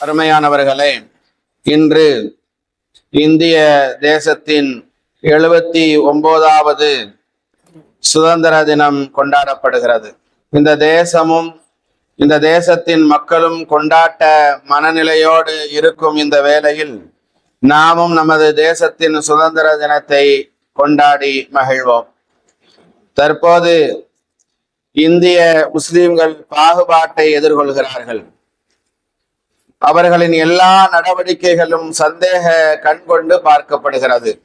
அருமையானவர்களே இன்று இந்திய தேசத்தின் எழுபத்தி ஒன்பதாவது சுதந்திர தினம் கொண்டாடப்படுகிறது. இந்த தேசமும் இந்த தேசத்தின் மக்களும் கொண்டாட்ட மனநிலையோடு இருக்கும் இந்த வேளையில் நாமும் நமது தேசத்தின் சுதந்திர தினத்தை கொண்டாடி மகிழ்வோம். தற்போது இந்திய முஸ்லிம்கள் பாகுபாட்டை எதிர்கொள்கிறார்கள். அவர்களின் எல்லா நடவடிக்கைகளும் சந்தேக கண்கொண்டு பார்க்கப்படுகிறது.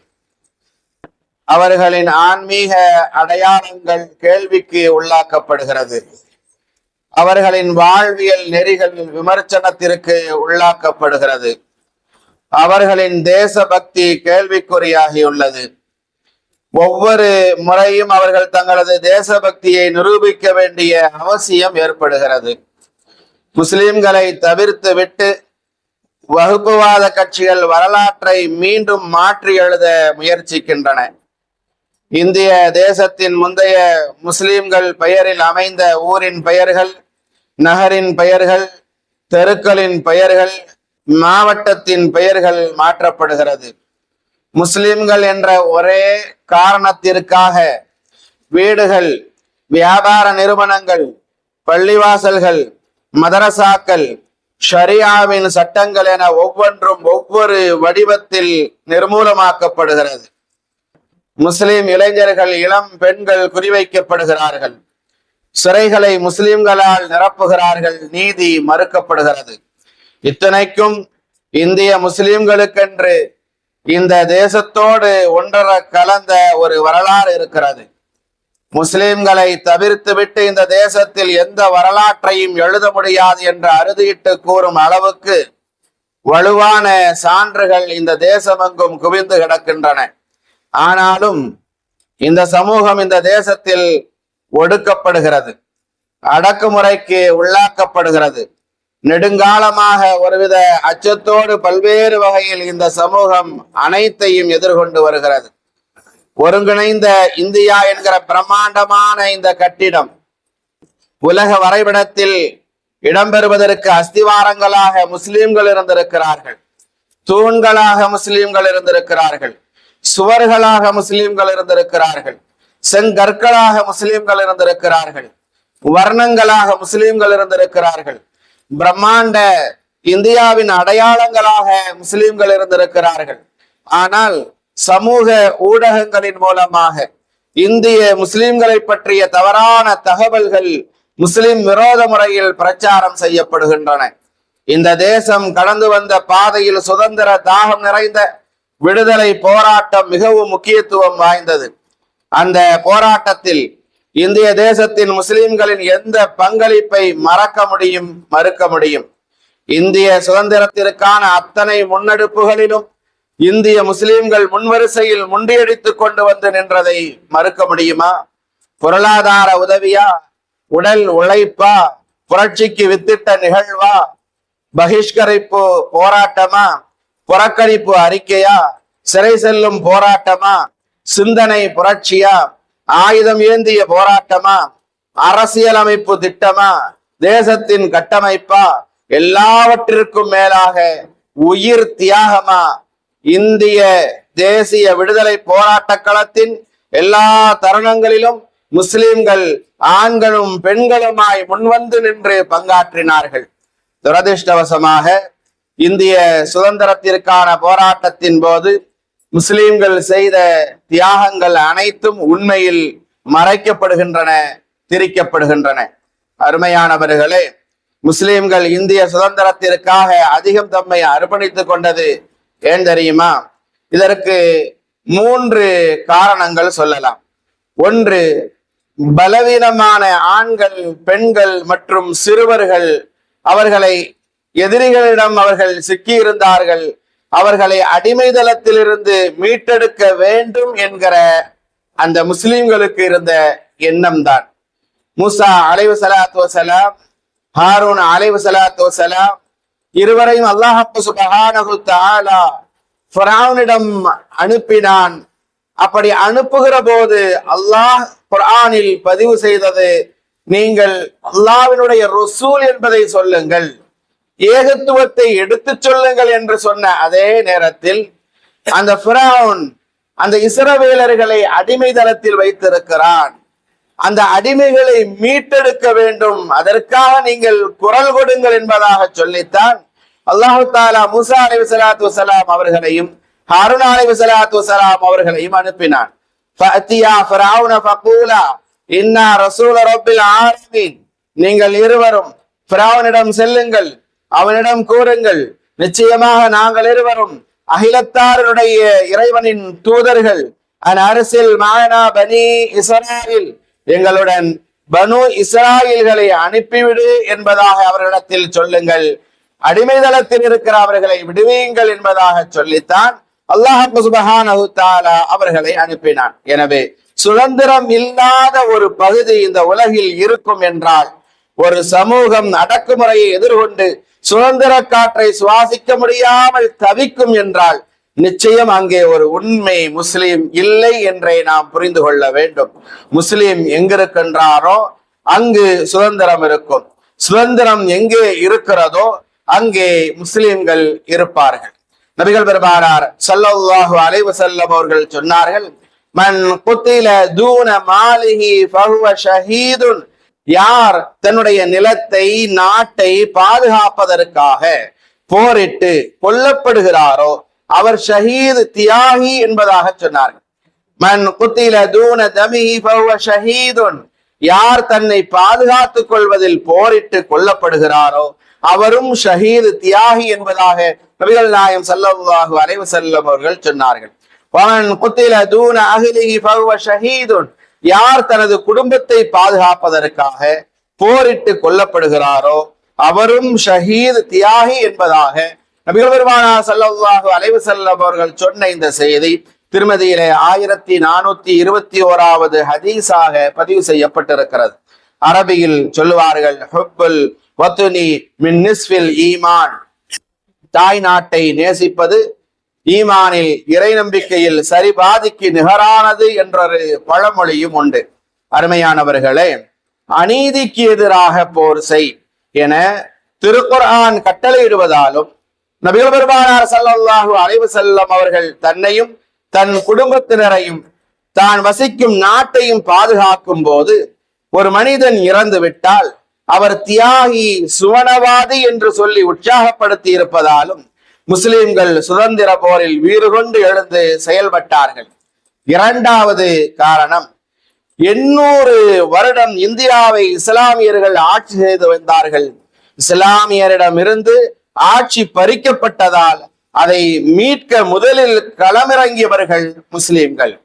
அவர்களின் ஆன்மீக அடையாளங்கள் கேள்விக்கு உள்ளாக்கப்படுகிறது. அவர்களின் வாழ்வியல் நெறிகள் விமர்சனத்திற்கு உள்ளாக்கப்படுகிறது. அவர்களின் தேசபக்தி கேள்விக்குறியாகியுள்ளது. ஒவ்வொரு முறையும் அவர்கள் தங்களது தேசபக்தியை நிரூபிக்க வேண்டிய அவசியம் ஏற்படுகிறது. முஸ்லிம்களை தவிர்த்து விட்டு வகுப்புவாத கட்சிகள் வரலாற்றை மீண்டும் மாற்றி எழுத முயற்சிக்கின்றன. இந்திய தேசத்தின் முந்தைய முஸ்லிம்கள் பெயரில் அமைந்த ஊரின் பெயர்கள் நகரின் பெயர்கள் தெருக்களின் பெயர்கள் மாவட்டத்தின் பெயர்கள் மாற்றப்படுகிறது. முஸ்லிம்கள் என்ற ஒரே காரணத்திற்காக வீடுகள் வியாபார நிறுவனங்கள் பள்ளிவாசல்கள் மதரசாக்கள் ஷரியாவின் சட்டங்கள் என ஒவ்வொன்றும் ஒவ்வொரு வடிவத்தில் நிர்மூலமாக்கப்படுகிறது. முஸ்லிம் இளைஞர்கள் இளம் பெண்கள் குறிவைக்கப்படுகிறார்கள். சிறைகளை முஸ்லிம்களால் நிரப்புகிறார்கள். நீதி மறுக்கப்படுகிறது. இத்தனைக்கும் இந்திய முஸ்லிம்களுக்கென்று இந்த தேசத்தோடு ஒன்றர கலந்த ஒரு வரலாறு இருக்கிறது. முஸ்லிம்களை தவிர்த்துவிட்டு இந்த தேசத்தில் எந்த வரலாற்றையும் எழுத முடியாது என்று அறுதியிட்டு கூறும் அளவுக்கு வலுவான சான்றுகள் இந்த தேசமெங்கும் குவிந்து கிடக்கின்றன. ஆனாலும் இந்த சமூகம் இந்த தேசத்தில் ஒடுக்கப்படுகிறது. அடக்குமுறைக்கு உள்ளாக்கப்படுகிறது. நெடுங்காலமாக ஒருவித அச்சத்தோடு பல்வேறு வகையில் இந்த சமூகம் அனைத்தையும் எதிர்கொண்டு வருகிறது. ஒருங்கிணைந்த இந்தியா என்கிற பிரம்மாண்டமான இந்த கட்டிடம் உலக வரைபடத்தில் இடம்பெறுவதற்கு அஸ்திவாரங்களாக முஸ்லிம்கள் இருந்திருக்கிறார்கள். தூண்களாக முஸ்லிம்கள் இருந்திருக்கிறார்கள். சுவர்களாக முஸ்லிம்கள் இருந்திருக்கிறார்கள். செங்கற்களாக முஸ்லிம்கள் இருந்திருக்கிறார்கள். வர்ணங்களாக முஸ்லிம்கள் இருந்திருக்கிறார்கள். பிரம்மாண்ட இந்தியாவின் அடையாளங்களாக முஸ்லிம்கள் இருந்திருக்கிறார்கள். ஆனால் சமூக ஊடகங்களின் மூலமாக இந்திய முஸ்லிம்களை பற்றிய தவறான தகவல்கள் முஸ்லிம் விரோத முறையில் பிரச்சாரம் செய்யப்படுகின்றன. இந்த தேசம் கடந்து வந்த பாதையில் சுதந்திர தாகம் நிறைந்த விடுதலை போராட்டம் மிகவும் முக்கியத்துவம் வாய்ந்தது. அந்த போராட்டத்தில் இந்திய தேசத்தின் முஸ்லிம்களின் எந்த பங்களிப்பை மறக்க முடியும் மறுக்க முடியும்? இந்திய சுதந்திரத்திற்கான அத்தனை முன்னெடுப்புகளிலும் இந்திய முஸ்லிம்கள் முன்வரிசையில் முண்டியடித்துக் கொண்டு வந்து நின்றதை மறுக்க முடியுமா? பொருளாதார உதவியா? உடல் உழைப்பா? புரட்சிக்கு வித்திட்ட நிகழ்வா? பகிஷ்கரிப்பு போராட்டமா? புறக்கணிப்பு அறிக்கையா? சிறை செல்லும் போராட்டமா? சிந்தனை புரட்சியா? ஆயுதம் ஏந்திய போராட்டமா? அரசியலமைப்பு திட்டமா? தேசத்தின் கட்டமைப்பா? எல்லாவற்றிற்கும் மேலாக உயிர் தியாகமா? இந்திய தேசிய விடுதலை போராட்ட களத்தின் எல்லா தருணங்களிலும் முஸ்லிம்கள் ஆண்களும் பெண்களுமாய் முன்வந்து நின்று பங்காற்றினார்கள். துரதிருஷ்டவசமாக இந்திய சுதந்திரத்திற்கான போராட்டத்தின் போது முஸ்லிம்கள் செய்த தியாகங்கள் அனைத்தும் உண்மையில் மறைக்கப்படுகின்றன திரிக்கப்படுகின்றன. அருமையானவர்களே முஸ்லிம்கள் இந்திய சுதந்திரத்திற்காக அதிகம் தம்மை அர்ப்பணித்துக் கொண்டது ஏன் தெரியுமா? இதற்கு மூன்று காரணங்கள் சொல்லலாம். ஒன்று பலவீனமான ஆண்கள் பெண்கள் மற்றும் சிறுவர்கள் அவர்களை எதிரிகளிடம் அவர்கள் சிக்கியிருந்தார்கள். அவர்களை அடிமைதளத்திலிருந்து மீட்டெடுக்க வேண்டும் என்கிற அந்த முஸ்லிம்களுக்கு இருந்த எண்ணம் தான் மூசா அலைவு சலாத்து வசலாம் ஹாரூன் அலைவு சலாத்து வசலாம் இருவரையும் அல்லாஹப்பு அனுப்பினான். அப்படி அனுப்புகிற போது அல்லாஹ் குரானில் பதிவு செய்தது நீங்கள் அல்லாவினுடைய ருசூல் என்பதை சொல்லுங்கள். ஏகத்துவத்தை எடுத்துச் சொல்லுங்கள் என்று சொன்ன அதே நேரத்தில் அந்த பிரவுன் அந்த இசரவேலர்களை அடிமை தளத்தில் வைத்திருக்கிறான். அந்த அடிமைகளை மீட்டெடுக்க வேண்டும். அதற்காக நீங்கள் குரல் கொடுங்கள் என்பதாக சொல்லித்தான் அல்லாஹு தாலா முசா அலி சலாத்து வசலாம் அவர்களையும் ஹருணா அலி சலாத்து வசலாம் அவர்களையும் அனுப்பினான். நீங்கள் இருவரும் பிராவனிடம் செல்லுங்கள் அவனிடம் கூறுங்கள். நிச்சயமாக நாங்கள் இருவரும் அகிலத்தாருடைய இறைவனின் தூதர்கள். அன் அரசில் மாயனா பனி இஸ்ராயில் எங்களுடன் பனு இஸ்ராயில்களை அனுப்பிவிடு என்பதாக அவர்களிடத்தில் சொல்லுங்கள். அடிமை தளத்தில் இருக்கிற அவர்களை விடுவீங்கள் என்பதாக சொல்லித்தான் அல்லாஹ் சுபஹானஹு அவர்களை அனுப்பினான். எனவே சுதந்திரம் இல்லாத ஒரு பகுதி இந்த உலகில் இருக்கும் என்றால் ஒரு சமூகம் அடக்குமுறையை எதிர்கொண்டு சுதந்திர காற்றை சுவாசிக்க முடியாமல் தவிக்கும் என்றால் நிச்சயம் அங்கே ஒரு உண்மை முஸ்லீம் இல்லை என்றே நாம் புரிந்து கொள்ள வேண்டும். முஸ்லீம் எங்கிருக்கின்றாரோ அங்கு சுதந்திரம் இருக்கும். சுதந்திரம் எங்கே இருக்கிறதோ அங்கே முஸ்லிம்கள் இருப்பார்கள். நபிகள் பெருமானார் சல்லாஹு அலைஹி வஸல்லம் அவர்கள் சொன்னார்கள் மன் குத்தில தூன மாலிகி பகுவ ஷஹீதுன். யார் தன்னுடைய நிலத்தை நாட்டை பாதுகாப்பதற்காக போரிட்டு கொல்லப்படுகிறாரோ அவர் ஷஹீத் தியாகி என்பதாக சொன்னார்கள். மன் குத்தில தூன தமிஹி ஃபஹுவ ஷஹீதுன். யார் தன்னை பாதுகாத்துக் கொள்வதில் போரிட்டு கொல்லப்படுகிறாரோ அவரும் ஷஹீது தியாகி என்பதாக நபிகள் நாயம் ஸல்லல்லாஹு அலைவு வஸல்லம் அவர்கள் சொன்னார்கள். வமன் குத்தில தூன அஹ்லிஹி ஃபஹுவ ஷஹீதுன். யார் தனது குடும்பத்தை பாதுகாப்பதற்காக போரிட்டு கொல்லப்படுகிறாரோ அவரும் ஷஹீத் தியாகி என்பதாக நபிகள் பெருமானா ஸல்லல்லாஹு அலைவு செல்லம் அவர்கள் சொன்ன இந்த செய்தி திருமதியிலே ஆயிரத்தி நானூத்தி இருபத்தி ஓராவது ஹதீஸாக பதிவு செய்யப்பட்டிருக்கிறது. அரபியில் சொல்லுவார்கள் ஹுப்புல் வத்துனி மின் நிஸ்ஃபில் ஈமான். தாய் நாட்டை நேசிப்பது ஈமானில் இறை நம்பிக்கையில் சரிபாதிக்கு நிகரானது என்றொரு பழமொழியும் உண்டு. அருமையானவர்களே அநீதிக்கு எதிராக போர் செய் என திருக்குர்ஆன் கட்டளையிடுவதாலும் நபிகள் பெருமானார் சல்லாஹூ அலைவு செல்லம் அவர்கள் தன்னையும் தன் குடும்பத்தினரையும் தான் வசிக்கும் நாட்டையும் பாதுகாக்கும் போது ஒரு மனிதன் இறந்து விட்டால் அவர் தியாகி சுவனவாதி என்று சொல்லி உற்சாகப்படுத்தி இருப்பதாலும் முஸ்லிம்கள் சுதந்திர போரில் வீறு கொண்டு எழுந்து செயல்பட்டார்கள். இரண்டாவது காரணம் எண்ணூறு வருடம் இந்தியாவை இஸ்லாமியர்கள் ஆட்சி செய்து வந்தார்கள். இஸ்லாமியரிடமிருந்து ஆட்சி பறிக்கப்பட்டதால் அதை மீட்க முதலில் களமிறங்கியவர்கள் முஸ்லிம்கள்.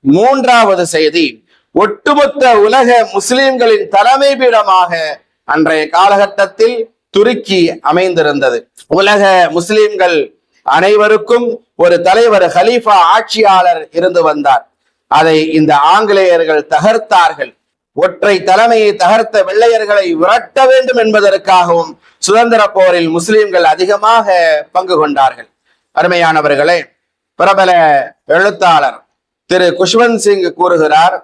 மூன்றாவது செய்தி ஒட்டுமொத்த உலக முஸ்லிம்களின் தலைமை பீடமாக அன்றைய காலகட்டத்தில் துருக்கி அமைந்திருந்தது. உலக முஸ்லிம்கள் அனைவருக்கும் ஒரு தலைவர் ஹலீஃபா ஆட்சியாளர் இருந்து வந்தார். அதை இந்த ஆங்கிலேயர்கள் தகர்த்தார்கள். ஒற்றை தலைமையை தகர்த்த வெள்ளையர்களை விரட்ட வேண்டும் என்பதற்காகவும் சுதந்திர போரில் முஸ்லிம்கள் அதிகமாக பங்கு கொண்டார்கள். அருமையானவர்களே பிரபல எழுத்தாளர் திரு குஷ்வந்த் சிங் கூறுகிறார்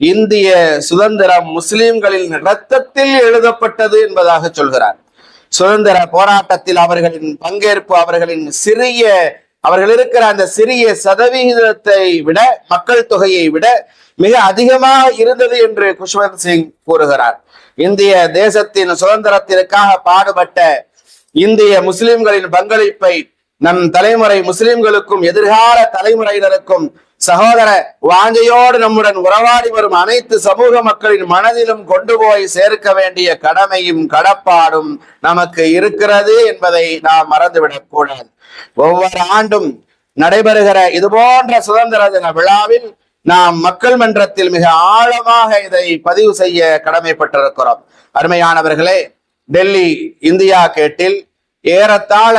இந்திய சுதந்திரம் முஸ்லிம்களின் இரத்தத்தில் எழுதப்பட்டது என்பதாக சொல்கிறார். சுதந்திர போராட்டத்தில் அவர்களின் பங்கேற்பு அவர்களின் சிறிய அவர்கள் இருக்கிற அந்த சிறிய சதவிகிதத்தை விட மக்கள் தொகையை விட மிக அதிகமாக இருந்தது என்று குஷ்வந்த் சிங் கூறுகிறார். இந்திய தேசத்தின் சுதந்திரத்திற்காக பாடுபட்ட இந்திய முஸ்லிம்களின் பங்களிப்பை நம் தலைமுறை முஸ்லிம்களுக்கும் எதிர்கால தலைமுறையினருக்கும் சகோதர வாஞ்சையோடு நம்முடன் உறவாடி வரும் அனைத்து சமூக மக்களின் மனதிலும் கொண்டு போய் சேர்க்க வேண்டிய கடமையும் கடப்பாடும் நமக்கு இருக்கிறது என்பதை நாம் மறந்துவிடக் கூடாது. ஒவ்வொரு ஆண்டும் நடைபெறுகிற இது போன்ற சுதந்திர தின விழாவில் நாம் மக்கள் மன்றத்தில் மிக ஆழமாக இதை பதிவு செய்ய கடமைப்பட்டிருக்கிறோம். அருமையானவர்களே டெல்லி இந்தியா கேட்டில் ஏறத்தாழ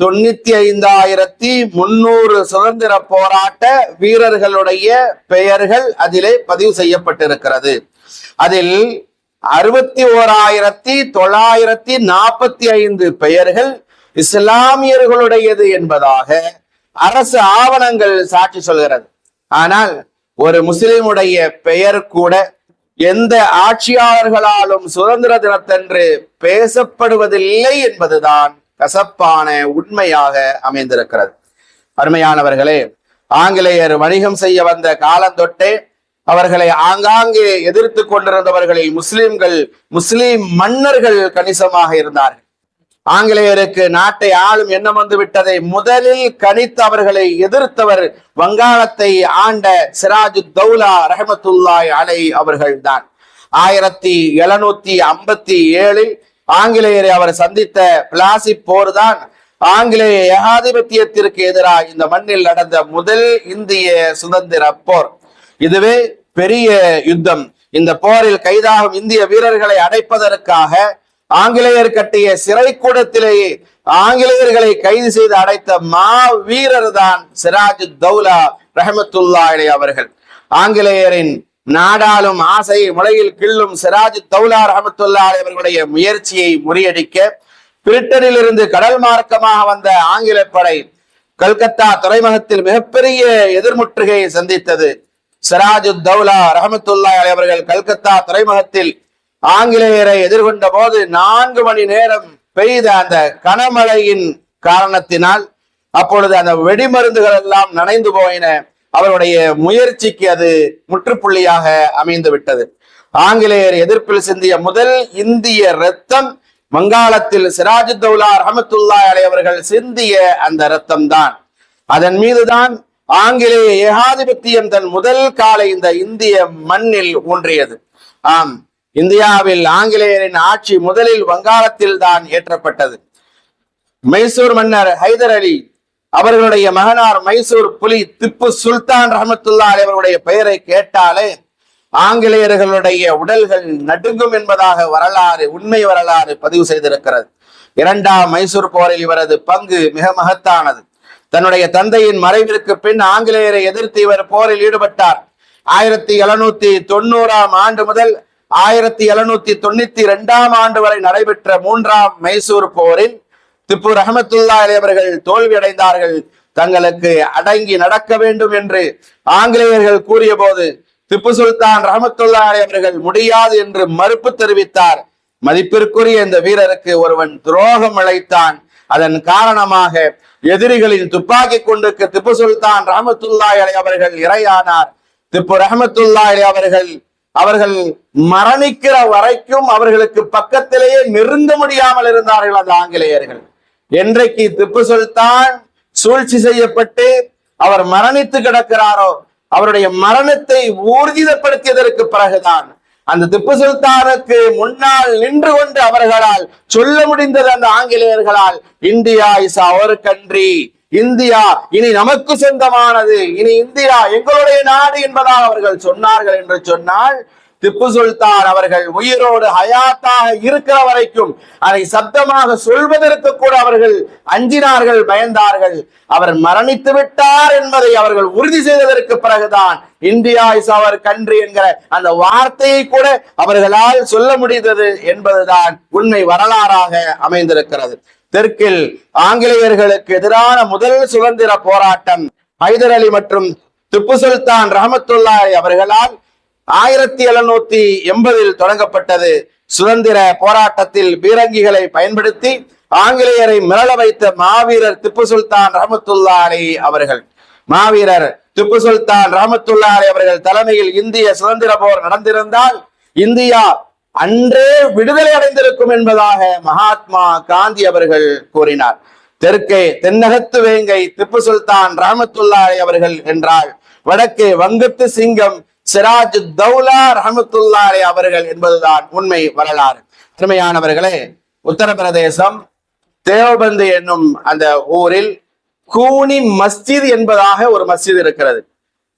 தொண்ணூத்தி ஐந்தாயிரத்தி முன்னூறு சுதந்திர போராட்ட வீரர்களுடைய பெயர்கள் அதிலே பதிவு செய்யப்பட்டிருக்கிறது. அதில் அறுபத்தி ஓராயிரத்தி தொள்ளாயிரத்தி நாற்பத்தி ஐந்து பெயர்கள் இஸ்லாமியர்களுடையது என்பதாக அரசு ஆவணங்கள் சாட்சி சொல்கிறது. ஆனால் ஒரு முஸ்லிமுடைய பெயர் கூட எந்த ஆட்சியாளர்களாலும் சுதந்திர தினத்தன்று பேசப்படுவதில்லை என்பதுதான் கசப்பான உண்மையாக அமைந்திருக்கிறது. அருமையானவர்களே ஆங்கிலேயர் வணிகம் செய்ய வந்த காலந்தொட்டே அவர்களை ஆங்காங்கே எதிர்த்து கொண்டிருந்தவர்களில் முஸ்லிம்கள் முஸ்லிம் மன்னர்கள் கணிசமாக இருந்தார்கள். ஆங்கிலேயருக்கு நாட்டை ஆளும் எண்ணம் வந்து விட்டதை முதலில் கணித்து அவர்களை எதிர்த்தவர் வங்காளத்தை ஆண்ட சிராஜு தௌலா ரஹமத்துல்லாய் அலை அவர்கள்தான். ஆயிரத்தி எழுநூத்தி ஐம்பத்தி ஏழில் ஆங்கிலேயரை அவர் சந்தித்த பிளாசி போர் தான் ஆங்கிலேய ஏகாதிபத்தியத்திற்கு எதிராக இந்த மண்ணில் நடந்த முதல் இந்திய சுதந்திர போர். இதுவே பெரிய யுத்தம். இந்த போரில் கைதாகும் இந்திய வீரர்களை அடைப்பதற்காக ஆங்கிலேயர் கட்டிய சிறைக்கூடத்திலேயே ஆங்கிலேயர்களை கைது செய்து அடைத்த மா வீரர் தான் சிராஜ் தௌலா ரஹமத்துல்லா அலை அவர்கள். ஆங்கிலேயரின் நாடாளும் ஆசை முளையில் கிள்ளும் சிராஜ் தௌலா ரஹமத்துல்லா அலை அவர்களுடைய முயற்சியை முறியடிக்க பிரிட்டனில் இருந்து கடல் மார்க்கமாக வந்த ஆங்கில படை கல்கத்தா துறைமுகத்தில் மிகப்பெரிய எதிர்முற்றுகையை சந்தித்தது. சிராஜு தௌலா ரஹமத்துல்லா அலை அவர்கள் கல்கத்தா துறைமுகத்தில் ஆங்கிலேயரை எதிர்கொண்ட போது நான்கு மணி நேரம் பெய்த அந்த கனமழையின் காரணத்தினால் அப்பொழுது அந்த வெடிமருந்துகள் எல்லாம் நனைந்து போயின. அவருடைய முயற்சிக்கு அது முற்றுப்புள்ளியாக அமைந்து விட்டது. ஆங்கிலேயர் எதிர்ப்பில் சிந்திய முதல் இந்திய ரத்தம் வங்காளத்தில் சிராஜு தௌலா ரஹமத்துல்லா அலையவர்கள் சிந்திய அந்த ரத்தம் தான் அதன் மீதுதான் ஆங்கிலேய ஏகாதிபத்தியம் தன் முதல் காலை இந்த இந்திய மண்ணில் ஊன்றியது. ஆம். இந்தியாவில் ஆங்கிலேயரின் ஆட்சி முதலில் வங்காளத்தில் தான் ஏற்றப்பட்டது மைசூர் மன்னர் ஹைதர் அலி அவர்களுடைய மகனார் மைசூர் புலி திப்பு சுல்தான் ரஹமத்துல்லா அலி அவர்களுடைய பெயரை கேட்டாலே ஆங்கிலேயர்களுடைய உடல்கள் நடுங்கும் என்பதாக வரலாறு உண்மை வரலாறு பதிவு செய்திருக்கிறது. இரண்டாம் மைசூர் போரில் இவரது பங்கு மிக மகத்தானது. தன்னுடைய தந்தையின் மறைவிற்கு பின் ஆங்கிலேயரை எதிர்த்து இவர் போரில் ஈடுபட்டார். ஆயிரத்தி எழுநூத்தி தொண்ணூறாம் ஆண்டு முதல் ஆயிரத்தி எழுநூத்தி தொண்ணூத்தி இரண்டாம் ஆண்டு வரை நடைபெற்ற மூன்றாம் மைசூர் போரில் திப்பு ரஹமத்துல்லா அலி அவர்கள் தோல்வி அடைந்தார்கள் தங்களுக்கு அடங்கி நடக்க வேண்டும் என்று ஆங்கிலேயர்கள் கூறிய போது திப்பு சுல்தான் ரஹமத்துல்லா அலி அவர்கள் முடியாது என்று மறுப்பு தெரிவித்தார். மதிப்பிற்குரிய இந்த வீரருக்கு ஒருவன் துரோகம் அழைத்தான். அதன் காரணமாக எதிரிகளின் துப்பாக்கி கொண்டுக்கு திப்பு சுல்தான் ரஹமத்துல்லாய் அலி அவர்கள் இரையானார். திப்பு ரஹமத்துல்லாய் அலி அவர்கள் அவர்கள் மரணிக்கிற வரைக்கும் அவர்களுக்கு பக்கத்திலேயே நெருங்க முடியாமல் இருந்தார்கள் அந்த ஆங்கிலேயர்கள். என்றைக்கு திப்பு சுல்தான் சூழ்ச்சி செய்யப்பட்டு அவர் மரணித்து கிடக்கிறாரோ அவருடைய மரணத்தை ஊர்ஜிதப்படுத்தியதற்கு பிறகுதான் அந்த திப்பு சுல்தானுக்கு முன்னால் நின்று கொண்டு அவர்களால் சொல்ல முடிந்தது அந்த ஆங்கிலேயர்களால் India is our country India இனி நமக்கு சொந்தமானது. இனி இந்தியா எங்களுடைய நாடு என்பதாக அவர்கள் சொன்னார்கள் என்று சொன்னால் திப்பு சுல்தான் அவர்கள் உயிரோடு ஹயாத்தாக இருக்கிற வரைக்கும் அதை சப்தமாக சொல்வதற்கு கூட அவர்கள் அஞ்சினார்கள் பயந்தார்கள். அவர் மரணித்து விட்டார் என்பதை அவர்கள் உறுதி செய்ததற்கு பிறகுதான் இந்தியா இஸ் அவர் கண்ட்ரி என்கிற அந்த வார்த்தையை கூட அவர்களால் சொல்ல முடிந்தது என்பதுதான் உண்மை வரலாறாக அமைந்திருக்கிறது. தெற்கில் ஆங்கிலேயர்களுக்கு எதிரான முதல் சுதந்திர போராட்டம் ஹைதர் அலி மற்றும் திப்பு சுல்தான் ரஹமத்துல்லாய் அவர்களால் ஆயிரத்தி எழுநூத்தி எண்பதில் தொடங்கப்பட்டது. சுதந்திர போராட்டத்தில் பீரங்கிகளை பயன்படுத்தி ஆங்கிலேயரை மிரள வைத்த மாவீரர் திப்பு சுல்தான் ரஹமத்துல்லா அலி அவர்கள். மாவீரர் திப்பு சுல்தான் ரஹமத்துல்லா அலி அவர்கள் தலைமையில் இந்திய சுதந்திர போர் நடந்திருந்தால் இந்தியா அன்றே விடுதலை அடைந்திருக்கும் என்பதாக மகாத்மா காந்தி அவர்கள் கூறினார். தெற்கே தென்னகத்து வேங்கை திப்பு சுல்தான் ரஹமத்துல்லா அவர்கள் என்றால் வடக்கே வங்கத்து சிங்கம் சிராஜ் தௌலா ரஹமத்துல்லாலே அவர்கள் என்பதுதான் உண்மை வரலாறு. திறமையானவர்களே உத்தரப்பிரதேசம் தேவபந்து என்னும் அந்த ஊரில் கூனி மஸ்ஜித் என்பதாக ஒரு மஸ்ஜித் இருக்கிறது.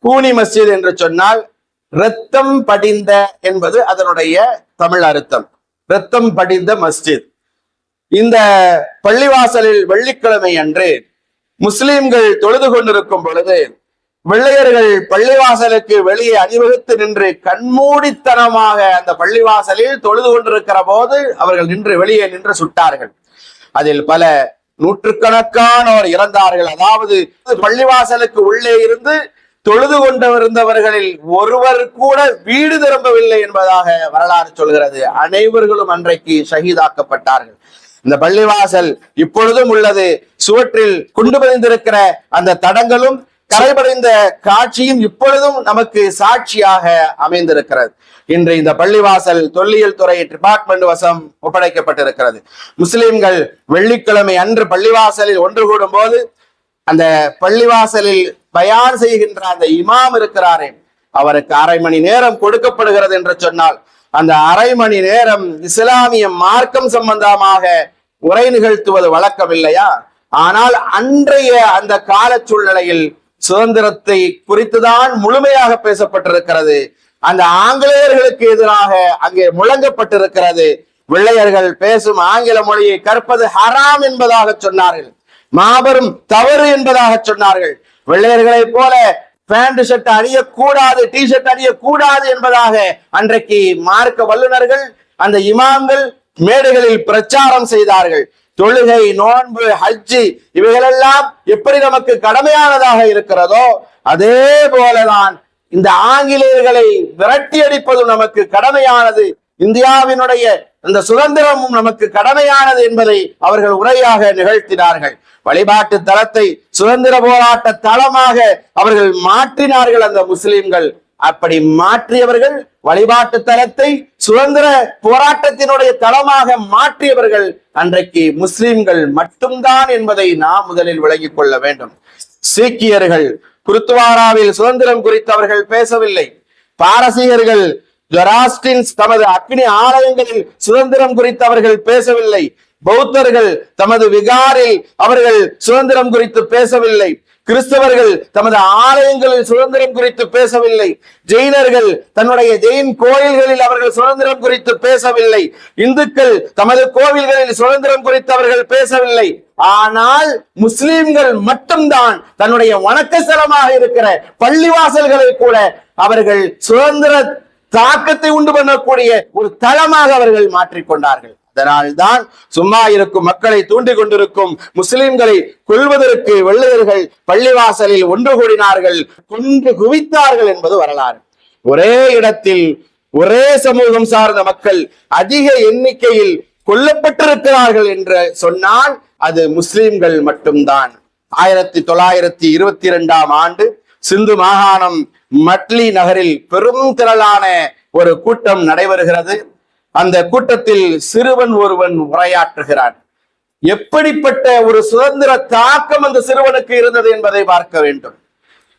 கூனி மஸ்ஜித் என்று சொன்னால் ரத்தம் படிந்த என்பது அதனுடைய தமிழ் அர்த்தம். ரத்தம் படிந்த மஸ்ஜித். இந்த பள்ளிவாசலில் வெள்ளிக்கிழமை அன்று முஸ்லிம்கள் தொழுது கொண்டிருக்கும் பொழுது வெள்ளையர்கள் பள்ளிவாசலுக்கு வெளியே அணிவகுத்து நின்று கண்மூடித்தனமாக அந்த பள்ளிவாசலில் தொழுது கொண்டிருக்கிற போது அவர்கள் நின்று வெளியே நின்று சுட்டார்கள். அதில் பல நூற்றுக்கணக்கானோர் இறந்தார்கள். அதாவது பள்ளிவாசலுக்கு உள்ளே இருந்து தொழுது கொண்டு இருந்தவர்களில் ஒருவர் கூட வீடு திரும்பவில்லை என்பதாக வரலாறு சொல்கிறது. அனைவர்களும் அன்றைக்கு ஷஹீதாக்கப்பட்டார்கள். இந்த பள்ளிவாசல் இப்பொழுதும் உள்ளது. சுவற்றில் குண்டு பதிந்திருக்கிற அந்த தடங்களும் கரைபடைந்த காட்சியும் இப்பொழுதும் நமக்கு சாட்சியாக அமைந்திருக்கிறது. இன்று இந்த பள்ளிவாசல் தொல்லியல் துறை டிபார்ட்மெண்ட் வசம் ஒப்படைக்கப்பட்டிருக்கிறது. முஸ்லிம்கள் வெள்ளிக்கிழமை அன்று பள்ளிவாசலில் ஒன்று கூடும் போது அந்த பள்ளிவாசலில் பயான் செய்கின்ற அந்த இமாம் இருக்கிறாரே அவருக்கு அரை மணி நேரம் கொடுக்கப்படுகிறது என்று சொன்னால் அந்த அரை மணி நேரம் இஸ்லாமிய மார்க்கம் சம்பந்தமாக உரை நிகழ்த்துவது வழக்கமில்லையா? ஆனால் அன்றைய அந்த கால சூழ்நிலையில் சுதந்திரத்தை குறித்துதான் முழுமையாக பேசப்பட்டிருக்கிறது. அந்த ஆங்கிலேயர்களுக்கு எதிராக அங்கே முழங்கப்பட்டிருக்கிறது. வெள்ளையர்கள் பேசும் ஆங்கில மொழியை கற்பது ஹராம் என்பதாக சொன்னார்கள். மாபெரும் தவறு என்பதாக சொன்னார்கள். வெள்ளையர்களைப் போல பேண்ட் ஷர்ட் அணியக்கூடாது டி ஷர்ட் அணியக்கூடாது என்பதாக அன்றைக்கு மார்க்க வல்லுநர்கள் அந்த இமாம்கள் மேடைகளில் பிரச்சாரம் செய்தார்கள். தொழுகை நோன்பு ஹஜ்ஜி இவைகளெல்லாம் எப்படி நமக்கு கடமையானதாக இருக்கிறதோ அதே போலதான் இந்த ஆங்கிலேயர்களை விரட்டி அடிப்பதும் நமக்கு கடமையானது. இந்தியாவினுடைய இந்த சுதந்திரமும் நமக்கு கடமையானது என்பதை அவர்கள் உரையாக நிகழ்த்தினார்கள். வழிபாட்டு தளத்தை சுதந்திர போராட்ட தளமாக அவர்கள் மாற்றினார்கள் அந்த முஸ்லிம்கள். அப்படி மாற்றியவர்கள் வழிபாட்டு தலத்தை சுதந்திர போராட்டத்தினுடைய தளமாக மாற்றியவர்கள் அன்றைக்கு முஸ்லிம்கள் மட்டும்தான் என்பதை நாம் முதலில் விளங்கிக் கொள்ள வேண்டும். சீக்கியர்கள் குருத்துவாராவில் சுதந்திரம் குறித்து அவர்கள் பேசவில்லை. பாரசீகர்கள் ஜொராஸ்டின்ஸ் தமது அக்னி ஆலயங்களில் சுதந்திரம் குறித்து அவர்கள் பேசவில்லை. பௌத்தர்கள் தமது விகாரில் அவர்கள் சுதந்திரம் குறித்து பேசவில்லை. கிறிஸ்தவர்கள் தமது ஆலயங்களில் சுதந்திரம் குறித்து பேசவில்லை. ஜெயினர்கள் தன்னுடைய ஜெயின் கோயில்களில் அவர்கள் சுதந்திரம் குறித்து பேசவில்லை. இந்துக்கள் தமது கோவில்களில் சுதந்திரம் குறித்து அவர்கள் பேசவில்லை. ஆனால் முஸ்லிம்கள் மட்டும்தான் தன்னுடைய வணக்க ஸ்தலமாக இருக்கிற பள்ளிவாசல்களை கூட அவர்கள் சுதந்திர தாக்கத்தை உண்டு பண்ணக்கூடிய ஒரு தளமாக அவர்கள் மாற்றிக்கொண்டார்கள். அதனால்தான் சும்மா இருக்கும் மக்களை தூண்டிக் கொண்டிருக்கும் முஸ்லிம்களை கொள்வதற்கு வெள்ளையர்கள் பள்ளிவாசலில் ஒன்று கூடினார்கள் கொன்று குவித்தார்கள் என்பது வரலாறு. ஒரே இடத்தில் ஒரே சமூகம் சார்ந்த மக்கள் அதிக எண்ணிக்கையில் கொல்லப்பட்டிருக்கிறார்கள் என்று சொன்னால் அது முஸ்லிம்கள் மட்டும்தான். ஆயிரத்தி தொள்ளாயிரத்தி இருபத்தி இரண்டாம் ஆண்டு சிந்து மாகாணம் மட்லி நகரில் பெரும் திரளான ஒரு கூட்டம் நடைபெறுகிறது. அந்த கூட்டத்தில் சிறுவன் ஒருவன் உரையாற்றுகிறான். எப்படிப்பட்ட ஒரு சுதந்திர தாக்கம் அந்த சிறுவனுக்கு இருந்தது என்பதை பார்க்க வேண்டும்.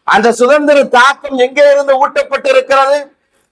அந்த சுதந்திர தாக்கம் எங்கே இருந்து ஊட்டப்பட்டிருக்கிறது?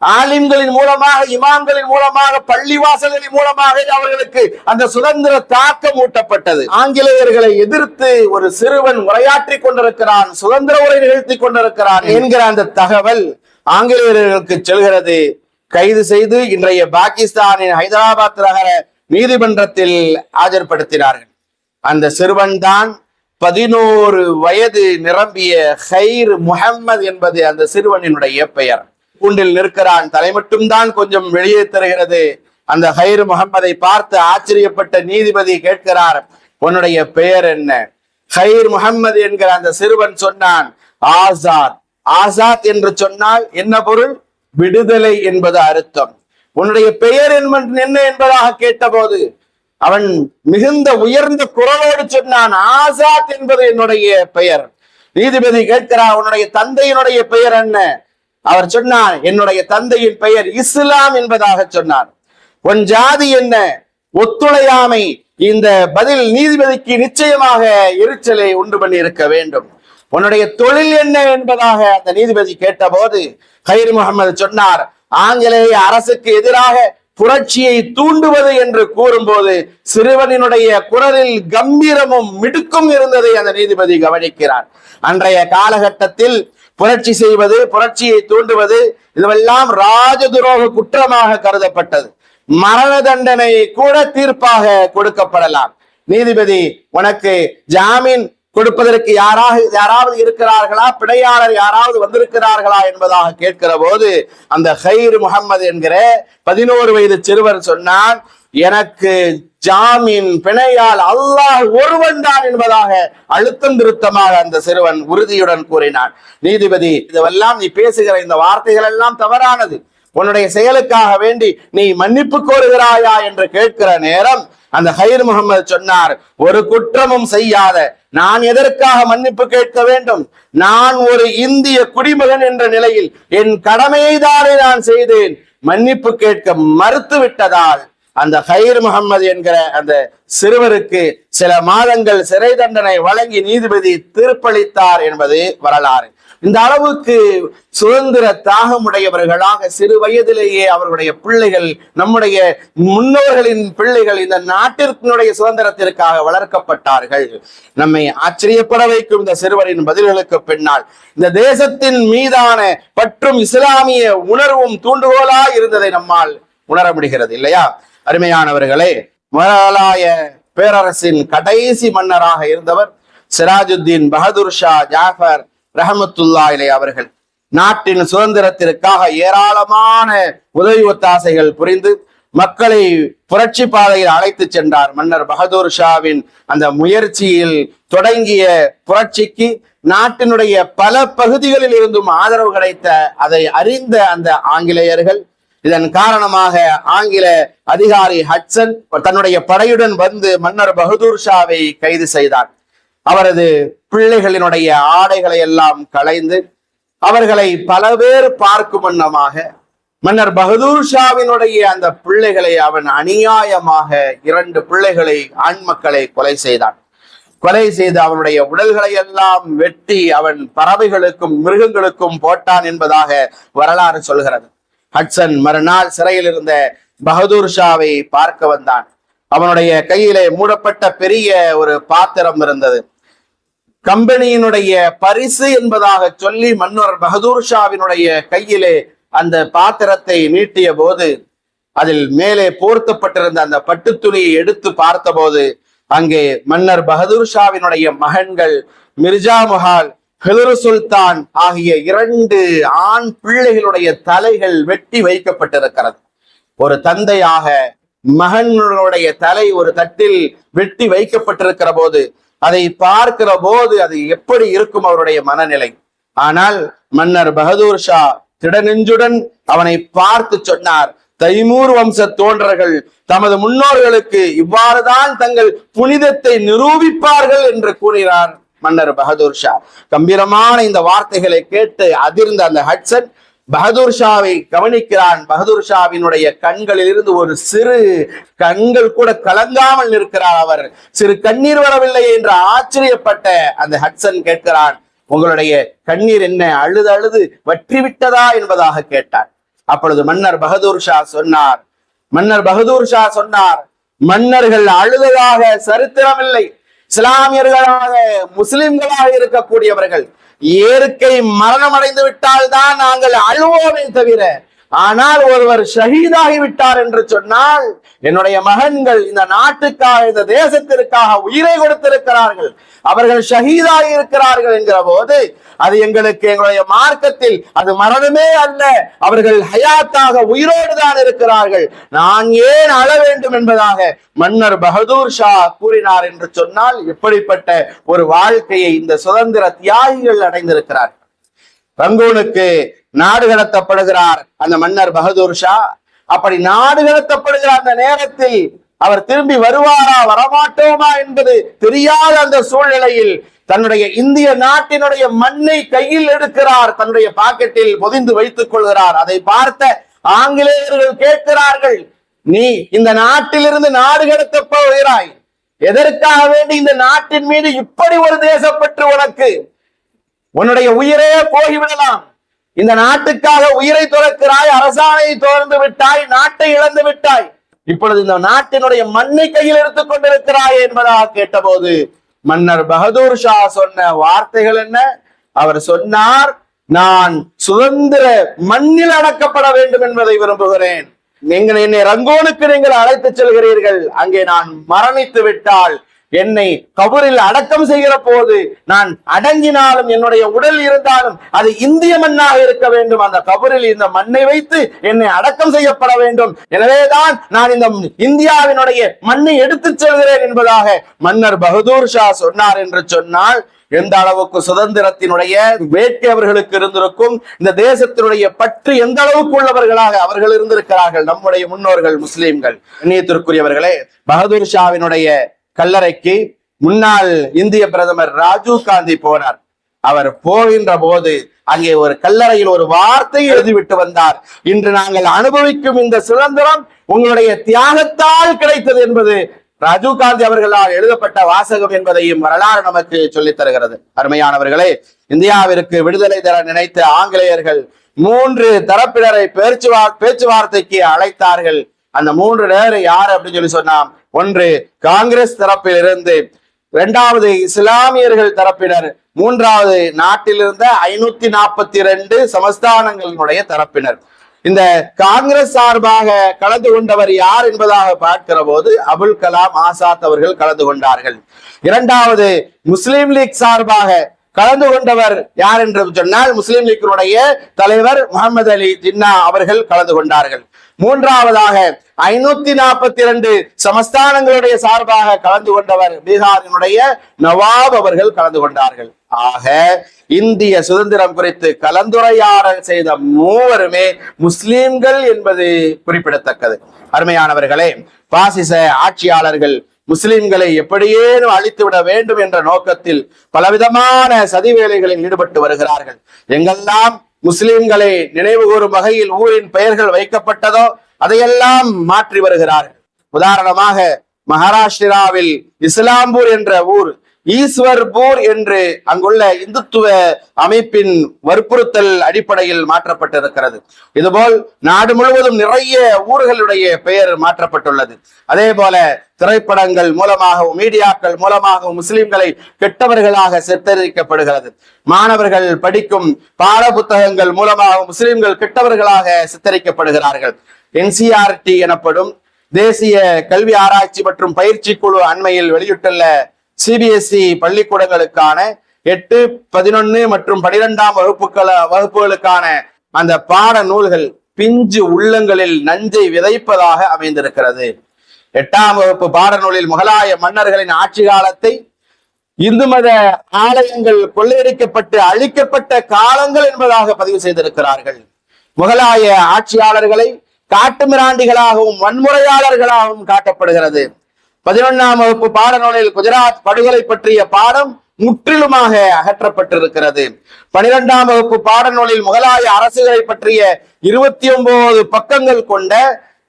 ஆலிம்களின் மூலமாக இமாம்களின் மூலமாக பள்ளிவாசல்களின் மூலமாக அவர்களுக்கு அந்த சுதந்திர தாக்கம் ஊட்டப்பட்டது. ஆங்கிலேயர்களை எதிர்த்து ஒரு சிறுவன் உரையாற்றி கொண்டிருக்கிறான் சுதந்திர உரை நிகழ்த்தி கொண்டிருக்கிறான் என்கிற அந்த தகவல் ஆங்கிலேயர்களுக்கு செல்கிறது. கைது செய்து இன்றைய பாகிஸ்தானின் ஹைதராபாத் நகர நீதிமன்றத்தில் ஆஜர்படுத்தினார்கள். அந்த சிறுவன் தான் பதினோரு வயது நிரம்பிய ஹைர் முகம்மது என்பது அந்த சிறுவனினுடைய பெயர். கூண்டில் நிற்கிறான். தலை மட்டும்தான் கொஞ்சம் வெளியே தருகிறது. அந்த ஹைர் முகம்மதை பார்த்து ஆச்சரியப்பட்ட நீதிபதி கேட்கிறார் உன்னுடைய பெயர் என்ன? ஹைர் முகம்மது என்கிற அந்த சிறுவன் சொன்னான் ஆசாத். ஆசாத் என்று சொன்னால் என்ன பொருள்? விடுதலை என்பது அர்த்தம். உன்னுடைய பெயர் என்ப- என்ன என்பதாக கேட்டபோது அவன் மிகுந்த உயர்ந்த குரலோடு சொன்னான் ஆசாத் என்பது என்னுடைய பெயர். நீதிபதி கேட்கிறார் உன்னுடைய தந்தையினுடைய பெயர் என்ன? அவர் சொன்னார் என்னுடைய தந்தையின் பெயர் இஸ்லாம் என்பதாக சொன்னார். உன் ஜாதி என்ன? ஒத்துழையாமை. இந்த பதில் நீதிபதிக்கு நிச்சயமாக எரிச்சலை உண்டு பண்ணி இருக்க வேண்டும். உன்னுடைய தொழில் என்ன என்பதாக அந்த நீதிபதி கேட்டபோது கயிறு முகமது சொன்னார் ஆங்கிலேய அரசுக்கு எதிராக புரட்சியை தூண்டுவது என்று கூறும்போது சிறுவனினுடைய குரலில் கம்பீரமும் மிடுக்கும் இருந்ததை அந்த நீதிபதி கவனிக்கிறார். அன்றைய காலகட்டத்தில் புரட்சி செய்வது புரட்சியை தூண்டுவது இதுவெல்லாம் ராஜதுரோக குற்றமாக கருதப்பட்டது. மரண தண்டனை கூட தீர்ப்பாக கொடுக்கப்படலாம். நீதிபதி உனக்கு ஜாமீன் கொடுப்பதற்கு யாராக யாராவது இருக்கிறார்களா? பிணையாளர் யாராவது வந்திருக்கிறார்களா என்பதாக கேட்கிற போது அந்த ஹைர் முகமது என்கிற பதினோரு வயது சிறுவர் சொன்னான் எனக்கு ஜாமீன் பிணையால் அல்லாஹ் ஒருவன் தான் என்பதாக அழுத்தம் திருத்தமாக அந்த சிறுவன் உறுதியுடன் கூறினான். நீதிபதி இதுவெல்லாம் நீ பேசுகிற இந்த வார்த்தைகள் எல்லாம் தவறானது. உன்னுடைய செயலுக்காக வேண்டி நீ மன்னிப்பு கோருகிறாயா? என்று கேட்கிற நேரம் அந்த ஹைர் முகமது சொன்னார் ஒரு குற்றமும் செய்யாத நான் எதற்காக மன்னிப்பு கேட்க வேண்டும்? நான் ஒரு இந்திய குடிமகன் என்ற நிலையில் என் கடமையை தானே நான் செய்தேன். மன்னிப்பு கேட்க மறுத்து விட்டதால் அந்த ஹைர் முகமது என்கிற அந்த சிறுவருக்கு சில மாதங்கள் சிறை தண்டனை வழங்கி நீதிபதி தீர்ப்பளித்தார் என்பது வரலாறு. இந்த அளவுக்கு சுதந்திர தாகமுடையவர்களாக சிறு வயதிலேயே அவர்களுடைய பிள்ளைகள் நம்முடைய முன்னோர்களின் பிள்ளைகள் இந்த நாட்டிற்குடைய சுதந்திரத்திற்காக வளர்க்கப்பட்டார்கள். நம்மை ஆச்சரியப்பட வைக்கும் இந்த சிறுவரின் பதில்களுக்கு பின்னால் இந்த தேசத்தின் மீதான பற்றும் இஸ்லாமிய உணர்வும் தூண்டுகோலா இருந்ததை நம்மால் உணர முடிகிறது இல்லையா? அருமையானவர்களே முகலாய பேரரசின் கடைசி மன்னராக இருந்தவர் சிராஜுத்தீன் பகதூர் ஷா ஜாஃபர் ரஹமத்துல்லா இலை அவர்கள் நாட்டின் சுதந்திரத்திற்காக ஏராளமான உதவி ஒத்தாசைகள் புரிந்து மக்களை புரட்சி பாதையில் அழைத்து சென்றார். மன்னர் பகதூர் ஷாவின் அந்த முயற்சியில் தொடங்கிய புரட்சிக்கு நாட்டினுடைய பல பகுதிகளில் இருந்தும் ஆதரவு கிடைத்த அதை அறிந்த அந்த ஆங்கிலேயர்கள் இதன் காரணமாக ஆங்கில அதிகாரி ஹட்சன் தன்னுடைய படையுடன் வந்து மன்னர் பகதூர் ஷாவை கைது செய்தார். அவரது பிள்ளைகளினுடைய ஆடைகளை எல்லாம் களைந்து அவர்களை பல பேர் பார்க்கும் வண்ணமாக மன்னர் பகதூர் ஷாவினுடைய அந்த பிள்ளைகளை அவன் அநியாயமாக இரண்டு பிள்ளைகளை ஆண் மக்களை கொலை செய்தான். கொலை செய்து அவனுடைய உடல்களை எல்லாம் வெட்டி அவன் பறவைகளுக்கும் மிருகங்களுக்கும் போட்டான் என்பதாக வரலாறு சொல்கிறது. ஹட்சன் மறுநாள் சிறையில் இருந்த பகதூர் ஷாவை பார்க்க வந்தான். அவனுடைய கையிலே மூடப்பட்ட பெரிய ஒரு பாத்திரம் இருந்தது. கம்பெனியினுடைய பரிசு என்பதாக சொல்லி மன்னர் பகதூர் ஷாவினுடைய கையிலே அந்த பாத்திரத்தை நீட்டிய போது அதில் மேலே போர்த்தப்பட்டிருந்த அந்த பட்டு துணியை எடுத்து பார்த்தபோது அங்கே மன்னர் பகதூர் ஷாவினுடைய மகன்கள் மிர்ஜா முஹால் ஹிலரு சுல்தான் ஆகிய இரண்டு ஆண் பிள்ளைகளுடைய தலைகள் வெட்டி வைக்கப்பட்டிருக்கிறது. ஒரு தந்தையாக மகன்களுடைய தலை ஒரு தட்டில் வெட்டி வைக்கப்பட்டிருக்கிற போது அதை பார்க்கிற போது அது எப்படி இருக்கும் அவருடைய மனநிலை. ஆனால் மன்னர் பகதூர் ஷா திடநெஞ்சுடன் அவனை பார்த்து சொன்னார் தைமூர் வம்ச தோன்றர்கள் தமது முன்னோர்களுக்கு இவ்வாறுதான் தங்கள் புனிதத்தை நிரூபிப்பார்கள் என்று கூறினார் மன்னர் பகதூர் ஷா. கம்பீரமான இந்த வார்த்தைகளை கேட்டு அதிர்ந்த அந்த ஹட்சன் பகதூர் ஷாவை கவனிக்கிறான். பகதூர் ஷாவினுடைய கண்களில் இருந்து ஒரு சிறு கண்கள் கூட கலங்காமல் நிற்கிறார் அவர். சிறு கண்ணீர் வரவில்லை என்று ஆச்சரியப்பட்ட அந்த ஹட்சன் கேட்கிறான் உங்களுடைய கண்ணீர் என்ன அழுது அழுது வற்றி விட்டதா என்பதாக கேட்டார் அப்பொழுது மன்னர் பகதூர் ஷா சொன்னார் மன்னர் பகதூர் ஷா சொன்னார் மன்னர்கள் அழுததாக சரித்திரமில்லை. இஸ்லாமியர்களாக முஸ்லிம்களாக இருக்கக்கூடியவர்கள் இயற்கை மரணம் அடைந்து விட்டால் தான் நாங்கள் அழுவோமே தவிர ஆனால் ஒருவர் ஷஹீதாகி விட்டார் என்று சொன்னால் என்னுடைய மகன்கள் இந்த நாட்டுக்காக இந்த தேசத்திற்காக உயிரை கொடுத்திருக்கிறார்கள். அவர்கள் ஷஹீதாகி இருக்கிறார்கள் என்கிற போது அது எங்களுக்கு எங்களுடைய மார்க்கத்தில் அது மரணமே அல்ல. அவர்கள் ஹயாத்தாக உயிரோடு தான் இருக்கிறார்கள். நான் ஏன் அழ வேண்டும் என்பதாக மன்னர் பகதூர் ஷா கூறினார் என்று சொன்னால் எப்படிப்பட்ட ஒரு வாழ்க்கையை இந்த சுதந்திர தியாகிகள் அடைந்திருக்கிறார்கள். ரங்கூனுக்கு நாடு கடத்தப்படுகிறார் அந்த மன்னர் பகதூர் ஷா. அப்படி நாடு கடத்தப்படுகிற அந்த நேரத்தில் அவர் திரும்பி வருவாரா வரமாட்டோமா என்பது தெரியாத அந்த சூழ்நிலையில் தன்னுடைய இந்திய நாட்டினுடைய மண்ணை கையில் எடுக்கிறார் தன்னுடைய பாக்கெட்டில் பொதிந்து வைத்துக் கொள்கிறார். அதை பார்த்த ஆங்கிலேயர்கள் கேட்கிறார்கள் நீ இந்த நாட்டிலிருந்து நாடு கடத்தப் போகிறாய். எதற்காக வேண்டி இந்த நாட்டின் மீது இப்படி ஒரு தேசப்பற்று உனக்கு? உன்னுடைய உயிரே போய்விடலாம். இந்த நாட்டுக்காக உயிரை துறக்கிறாய் அரசாணையை துறந்து விட்டாய் நாட்டை இழந்து விட்டாய். இப்பொழுது இந்த நாட்டினுடைய மண்ணை கையில் எடுத்துக் கொண்டிருக்கிறாய் என்பதாக கேட்டபோது மன்னர் பகதூர் ஷா சொன்ன வார்த்தைகள் என்ன? அவர் சொன்னார் நான் சுதந்திர மண்ணில் அடக்கப்பட வேண்டும் என்பதை விரும்புகிறேன். நீங்கள் என்னை ரங்கோனுக்கு நீங்கள் அழைத்து செல்கிறீர்கள். அங்கே நான் மரணித்து விட்டால் என்னை கபரில் அடக்கம் செய்கிற போது நான் அடங்கினாலும் என்னுடைய உடல் இருந்தாலும் அது இந்திய மண்ணாக இருக்க வேண்டும். அந்த கபரில் இந்த மண்ணை வைத்து என்னை அடக்கம் செய்யப்பட வேண்டும். எனவேதான் நான் இந்த இந்தியாவினுடைய மண்ணை எடுத்து செல்கிறேன் என்பதாக மன்னர் பகதூர் ஷா சொன்னார் என்று சொன்னால் எந்த அளவுக்கு சுதந்திரத்தினுடைய வேட்கை அவர்களுக்கு இருந்திருக்கும் இந்த தேசத்தினுடைய பற்று எந்த அளவுக்கு உள்ளவர்களாக அவர்கள் இருந்திருக்கிறார்கள் நம்முடைய முன்னோர்கள் முஸ்லீம்கள். கண்ணியத்திற்குரியவர்களே பகதூர் ஷாவினுடைய கல்லறைக்கு முன்னாள் இந்திய பிரதமர் ராஜீவ் காந்தி போனார். அவர் போகின்ற போது அங்கே ஒரு கல்லறையில் ஒரு வார்த்தை எழுதிவிட்டு வந்தார். இன்று நாங்கள் அனுபவிக்கும் இந்த சுதந்திரம் உங்களுடைய தியாகத்தால் கிடைத்தது என்பது ராஜீவ் காந்தி அவர்களால் எழுதப்பட்ட வாசகம் என்பதையும் வரலாறு நமக்கு சொல்லித் தருகிறது. அருமையானவர்களே இந்தியாவிற்கு விடுதலை தர நினைத்த ஆங்கிலேயர்கள் மூன்று தரப்பினரை பேச்சுவார்த்தைக்கு அழைத்தார்கள். அந்த மூன்று பேர் யார் அப்படின்னு சொல்லி சொன்னா ஒன்று காங்கிரஸ் தரப்பில் இருந்து இரண்டாவது இஸ்லாமியர்கள் தரப்பினர் மூன்றாவது நாட்டில் இருந்த ஐநூத்தி நாற்பத்தி ரெண்டு சமஸ்தானங்களினுடைய தரப்பினர். இந்த காங்கிரஸ் சார்பாக கலந்து கொண்டவர் யார் என்பதாக பார்க்கிற போது அபுல் கலாம் ஆசாத் அவர்கள் கலந்து கொண்டார்கள். இரண்டாவது முஸ்லீம் லீக் சார்பாக கலந்து கொண்டவர் யார் என்று சொன்னால் முஸ்லிம் லீக்கினுடைய தலைவர் முகமது அலி ஜின்னா அவர்கள் கலந்து கொண்டார்கள். மூன்றாவதாக ஐநூத்தி நாற்பத்தி இரண்டு சமஸ்தானங்களுடைய சார்பாக கலந்து கொண்டவர் பீகாரினுடைய நவாப் அவர்கள் கலந்து கொண்டார்கள். ஆக இந்திய சுதந்திரம் குறித்து கலந்துரையாடல் செய்த மூவருமே முஸ்லிம்கள் என்பது குறிப்பிடத்தக்கது. அருமையானவர்களே பாசிச ஆட்சியாளர்கள் முஸ்லிம்களை எப்படியேனும் அழித்துவிட வேண்டும் என்ற நோக்கத்தில் பலவிதமான சதி வேலைகளில் ஈடுபட்டு வருகிறார்கள். எங்கெல்லாம் முஸ்லிம்களை நினைவு கூறும் வகையில் ஊரின் பெயர்கள் வைக்கப்பட்டதோ அதையெல்லாம் மாற்றி வருகிறார்கள். உதாரணமாக மகாராஷ்டிராவில் இஸ்லாம்பூர் என்ற ஊர் ஈஸ்வர்பூர் என்று அங்குள்ள இந்துத்துவ அமைப்பின் வற்புறுத்தல் அடிப்படையில் மாற்றப்பட்டிருக்கிறது. இதுபோல் நாடு முழுவதும் நிறைய ஊர்களுடைய பெயர் மாற்றப்பட்டுள்ளது. அதே போல திரைப்படங்கள் மூலமாகவும் மீடியாக்கள் மூலமாகவும் முஸ்லிம்களை கெட்டவர்களாக சித்தரிக்கப்படுகிறது. மாணவர்கள் படிக்கும் பாட புத்தகங்கள் மூலமாகவும் முஸ்லிம்கள் கெட்டவர்களாக சித்தரிக்கப்படுகிறார்கள். என்சிஆர்டி எனப்படும் தேசிய கல்வி ஆராய்ச்சி மற்றும் பயிற்சி குழு அண்மையில் வெளியிட்டுள்ள சிபிஎஸ்இ பள்ளிக்கூடங்களுக்கான எட்டு பதினொன்னு மற்றும் பனிரெண்டாம் வகுப்புகள வகுப்புகளுக்கான அந்த பாட நூல்கள் பிஞ்சு உள்ளங்களில் நஞ்சை விதைப்பதாக அமைந்திருக்கிறது. எட்டாம் வகுப்பு பாடநூலில் முகலாய மன்னர்களின் ஆட்சி காலத்தை இந்து மத ஆலயங்கள் கொள்ளையடிக்கப்பட்டு அழிக்கப்பட்ட காலங்கள் என்பதாக பதிவு செய்திருக்கிறார்கள். முகலாய ஆட்சியாளர்களை காட்டுமிராண்டிகளாகவும் வன்முறையாளர்களாகவும் காட்டப்படுகிறது. பதினொன்னாம் வகுப்பு பாடநூலில் குஜராத் படுகொலை பற்றிய பாடம் முற்றிலுமாக அகற்றப்பட்டிருக்கிறது. பனிரெண்டாம் வகுப்பு பாடநூலில் முகலாய அரசுகளை பற்றிய இருபத்தி ஒன்பது பக்கங்கள் கொண்ட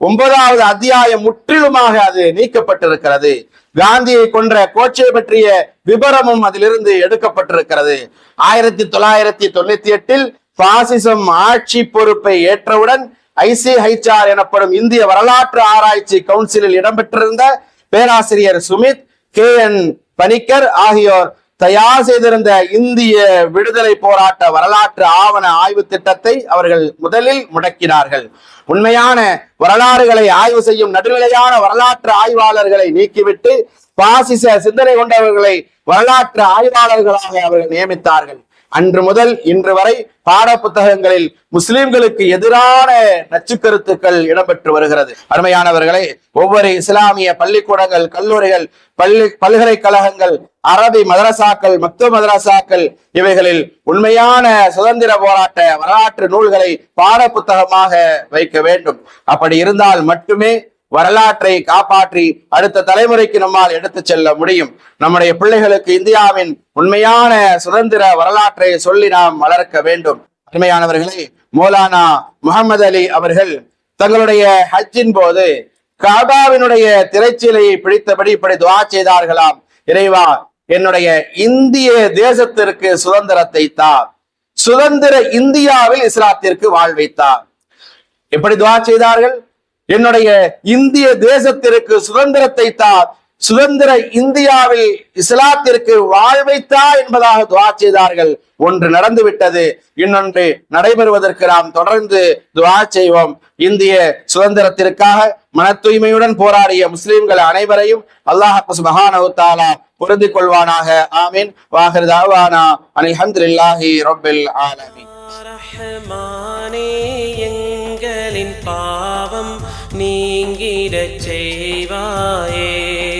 ஒன்பதாவது அத்தியாயம் முற்றிலுமாக அது நீக்கப்பட்டிருக்கிறது. காந்தியை கொன்ற கோச்சை பற்றிய விபரமும் அதிலிருந்து எடுக்கப்பட்டிருக்கிறது. ஆயிரத்தி தொள்ளாயிரத்தி தொண்ணூத்தி எட்டில் பாசிசம் ஆட்சி பொறுப்பை ஏற்றவுடன் ஐசிஹெச்ஆர் எனப்படும் இந்திய வரலாற்று ஆராய்ச்சி கவுன்சிலில் இடம்பெற்றிருந்த பேராசிரியர் சுமித் கே. என். பணிக்கர் ஆகியோர் தயார் செய்திருந்த இந்திய விடுதலை போராட்ட வரலாற்று ஆவண ஆய்வு திட்டத்தை அவர்கள் முதலில் முடக்கினார்கள். உண்மையான வரலாறுகளை ஆய்வு செய்யும் நடுநிலையான வரலாற்று ஆய்வாளர்களை நீக்கிவிட்டு பாசிச சிந்தனை கொண்டவர்களை வரலாற்று ஆய்வாளர்களாக அவர்கள் நியமித்தார்கள். அன்று முதல் இன்று வரை பாட புத்தகங்களில் முஸ்லிம்களுக்கு எதிரான நச்சுக்கருத்துக்கள் இடம்பெற்று வருகிறது. அருமையானவர்களே ஒவ்வொரு இஸ்லாமிய பள்ளிக்கூடங்கள் கல்லூரிகள் பள்ளி பல்கலைக்கழகங்கள் அரபி மதரசாக்கள் மக்து மதரசாக்கள் இவைகளில் உண்மையான சுதந்திர போராட்ட வரலாற்று நூல்களை பாட புத்தகமாக வைக்க வேண்டும். அப்படி இருந்தால் மட்டுமே வரலாற்றை காப்பாற்றி அடுத்த தலைமுறைக்கு நம்மால் எடுத்துச் செல்ல முடியும். நம்முடைய பிள்ளைகளுக்கு இந்தியாவின் உண்மையான சுதந்திர வரலாற்றை சொல்லி நாம் வளர்க்க வேண்டும். அருமையானவர்களே மௌலானா முகமது அலி அவர்கள் தங்களுடைய ஹஜ்ஜின் போது காபாவினுடைய திரைச்சீலையை பிடித்தபடி இப்படி துவா செய்தார்களாம். இறைவா என்னுடைய இந்திய தேசத்திற்கு சுதந்திரத்தை தா. சுதந்திர இந்தியாவில் இஸ்லாத்திற்கு வாழ்வைத்தார் எப்படி துவா செய்தார்கள்? என்னுடைய இந்திய தேசத்திற்கு சுதந்திரத்தை தா சுதந்திர இந்தியாவில் இஸ்லாத்திற்கு வாழ்வைத்தா என்பதாக துவா செய்தார்கள். ஒன்று நடந்துவிட்டது இன்னொன்று நடைபெறுவதற்கு நாம் தொடர்ந்து துவா செய்வோம். இந்திய சுதந்திரத்திற்காக மன தூய்மையுடன் போராடிய முஸ்லிம்கள் அனைவரையும் அல்லாஹ் மகானவுத்தாலா பொருந்திக் கொள்வானாக. ஆமீன். வாஹிர் அனிஹந்தில்லாஹி ரொபில் ஆலமி எங்களின் பாவம் நீங்கிடச் செய்வாயே.